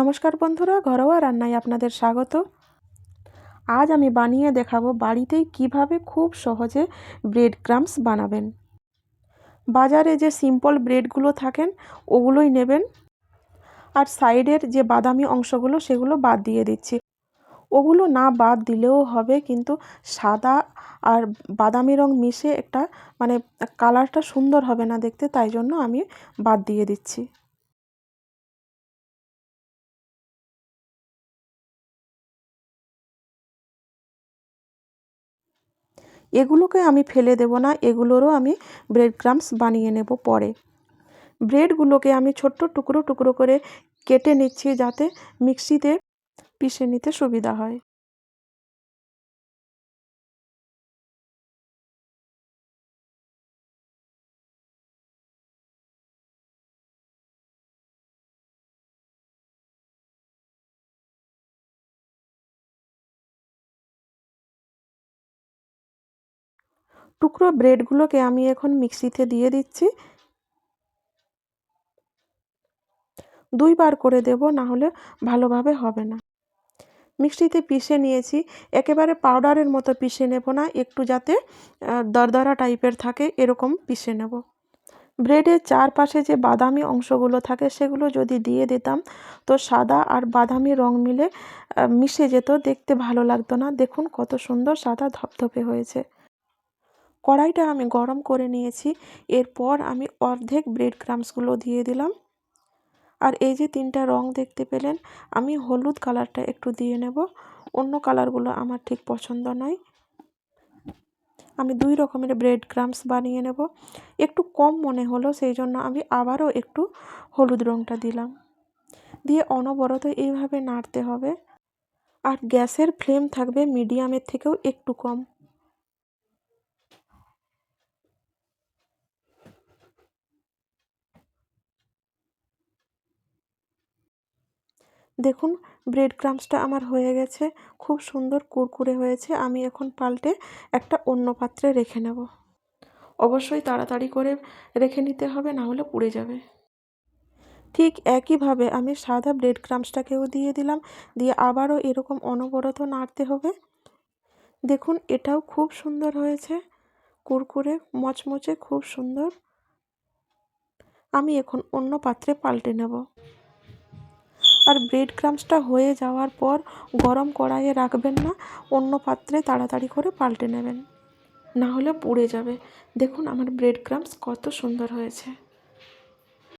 নমস্কার বন্ধুরা, ঘরোয়া রান্নায় আপনাদের স্বাগত। আজ আমি বানিয়ে দেখাবো বাড়িতেই কীভাবে খুব সহজে ব্রেড ক্রামস বানাবেন। বাজারে যে সিম্পল ব্রেডগুলো থাকেন, ওগুলোই নেবেন। আর সাইডের যে বাদামি অংশগুলো, সেগুলো বাদ দিয়ে দিচ্ছি। ওগুলো না বাদ দিলেও হবে, কিন্তু সাদা আর বাদামি রং মিশে একটা মানে কালারটা সুন্দর হবে না দেখতে, তাই জন্য আমি বাদ দিয়ে দিচ্ছি। এগুলোকে আমি ফেলে দেব না, এগুলোরও আমি ব্রেড ক্রামস বানিয়ে নেব পরে। ব্রেডগুলোকে আমি ছোট্ট টুকরো টুকরো করে কেটে নিচ্ছি যাতে মিক্সিতে পিষে নিতে সুবিধা হয়। টুকরো ব্রেডগুলোকে আমি এখন মিক্সিতে দিয়ে দিচ্ছি। দুইবার করে দেব না হলে ভালোভাবে হবে না। মিক্সিতে পিষে নিয়েছি। একেবারে পাউডারের মতো পিষে নেব না, একটু যাতে দরদরা টাইপের থাকে, এরকম পিষে নেব। ব্রেডের চারপাশে যে বাদামি অংশগুলো থাকে, সেগুলো যদি দিয়ে দিতাম, তো সাদা আর বাদামি রং মিলে মিশে যেত, দেখতে ভালো লাগতো না। দেখুন কত সুন্দর সাদা ধপধপে হয়েছে। কড়াইটা আমি গরম করে নিয়েছি। এরপর আমি অর্ধেক ব্রেড ক্রামসগুলো দিয়ে দিলাম। আর এই যে তিনটা রং দেখতে পেলেন, আমি হলুদ কালারটা একটু দিয়ে নেব। অন্য কালারগুলো আমার ঠিক পছন্দ নয়। আমি দুই রকমের ব্রেড ক্রামস বানিয়ে নেব। একটু কম মনে হলো, সেই জন্য আমি আবারও একটু হলুদ রঙটা দিলাম। দিয়ে অনবরত এইভাবে নাড়তে হবে। আর গ্যাসের ফ্লেম থাকবে মিডিয়ামের থেকেও একটু কম। দেখুন ব্রেড ক্রামসটা আমার হয়ে গেছে, খুব সুন্দর কুরকুরে হয়েছে, আমি এখন পাল্টে একটা অন্য পাত্রে রেখে নেব। অবশ্যই তাড়াতাড়ি করে রেখে নিতে হবে, না হলে পুড়ে যাবে। ঠিক একইভাবে আমি সাদা ব্রেড ক্রামসটাকেও দিয়ে দিলাম, দিয়ে আবারও এরকম অনবরত নাড়তে হবে। দেখুন, এটাও খুব সুন্দর হয়েছে, কুরকুরে মচমচে খুব সুন্দর। আমি এখন অন্য পাত্রে পাল্টে নেব। আর ব্রেড ক্রামসটা হয়ে যাওয়ার পর গরম কড়াইয়ে রাখবেন না, অন্য পাত্রে তাড়াতাড়ি করে পাল্টে নেবেন। না হলে পুড়ে যাবে। দেখুন আমার ব্রেড ক্রামস কত সুন্দর হয়েছে।